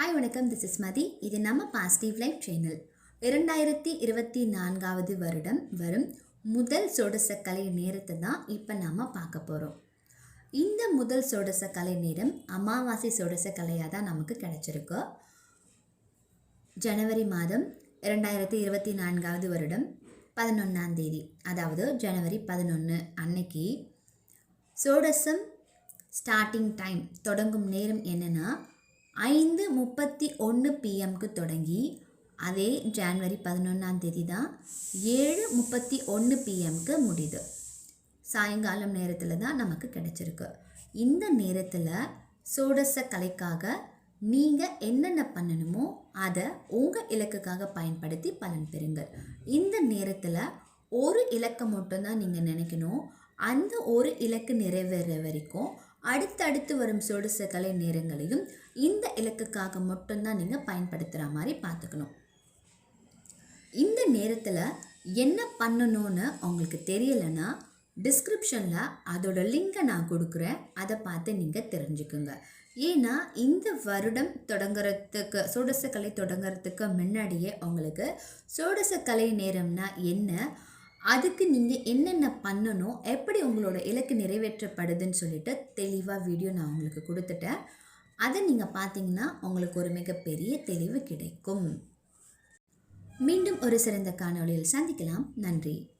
Hi வணக்கம். This is மதி இது நம்ம பாசிட்டிவ் லைஃப் சேனல் இரண்டாயிரத்தி இருபத்தி நான்காவது வருடம் வரும். முதல் சோடச கலை நேரத்தை தான் இப்போ நாம் பார்க்க போகிறோம் இந்த முதல் சோடச கலை நேரம் அமாவாசை சோடச கலையாக தான் நமக்கு கிடச்சிருக்கு. ஜனவரி மாதம் இரண்டாயிரத்தி இருபத்தி நான்காவது வருடம் பதினொன்றாம் தேதி. அதாவது ஜனவரி பதினொன்று அன்னைக்கு சோடசம் ஸ்டார்டிங் டைம் தொடங்கும் நேரம் என்னென்னா ஐந்து முப்பத்தி ஒன்று பிஎம்க்கு தொடங்கி அதே ஜான்வரி பதினொன்றாம் தேதி தான் ஏழு முப்பத்தி ஒன்று பிஎம்க்கு முடியுது. சாயங்காலம் நேரத்தில் தான் நமக்கு கிடச்சிருக்கு. இந்த நேரத்தில் சோடச கலைக்காக நீங்கள் என்னென்ன பண்ணணுமோ அதை உங்கள் இலக்குக்காக பயன்படுத்தி பலன் பெறுங்கள். இந்த நேரத்தில் ஒரு இலக்கை மட்டும்தான் நீங்கள் நினைக்கணும். அந்த ஒரு இலக்கு நிறைவேற வரைக்கும் அடுத்தடுத்து வரும் சோடச கலை நேரங்களையும் இந்த இலக்குக்காக மட்டும்தான் நீங்கள் பயன்படுத்துகிற மாதிரி பார்த்துக்கணும். இந்த நேரத்தில் என்ன பண்ணணும்னு உங்களுக்கு தெரியலைன்னா டிஸ்கிரிப்ஷனில் அதோட லிங்கை நான் கொடுக்குறேன். அதை பார்த்து நீங்கள் தெரிஞ்சுக்குங்க. ஏன்னா இந்த வருடம் தொடங்குறதுக்கு சோடசக்கலை தொடங்குறதுக்கு முன்னாடியே உங்களுக்கு சோடசக்கலை நேரம்னா என்ன? அதுக்கு நீங்கள் என்னென்ன பண்ணணும் எப்படி உங்களோட இலக்கு நிறைவேற்றப்படுதுன்னு சொல்லிட்டு தெளிவாக வீடியோ நான் உங்களுக்கு கொடுத்துட்டேன். அதை நீங்கள் பார்த்தீங்கன்னா உங்களுக்கு ஒரு மிகப்பெரிய தெளிவு கிடைக்கும். மீண்டும் ஒரு சிறந்த காணொளியில் சந்திக்கலாம். நன்றி.